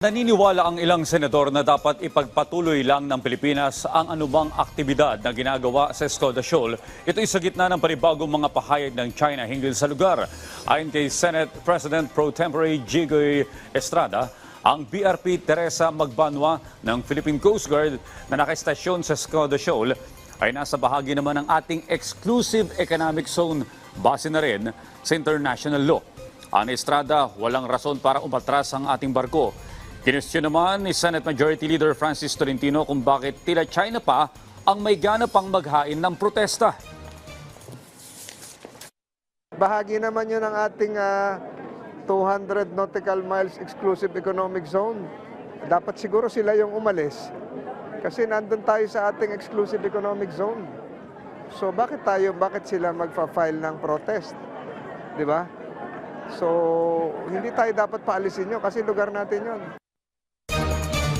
Naniniwala ang ilang senador na dapat ipagpatuloy lang ng Pilipinas ang anumang aktibidad na ginagawa sa Escoda Shoal. Ito'y sa gitna ng panibagong mga pahayag ng China hinggil sa lugar. Ayon kay Senate President Pro Tempore Jigoy Estrada, ang BRP Teresa Magbanwa ng Philippine Coast Guard na nakastasyon sa Escoda Shoal ay nasa bahagi naman ng ating exclusive economic zone base na rin sa international law. Ang Estrada, walang rason para umatras ang ating barko. Kinestyon naman ni Senate Majority Leader Francis Tolentino kung bakit tila China pa ang may gana pang maghain ng protesta. Bahagi naman yun ng ating ah, 200 nautical miles exclusive economic zone. Dapat siguro sila yung umalis kasi nandun tayo sa ating exclusive economic zone. So bakit tayo, bakit sila magfa-file ng protest? Di ba? So hindi tayo dapat paalisin yun kasi lugar natin yun.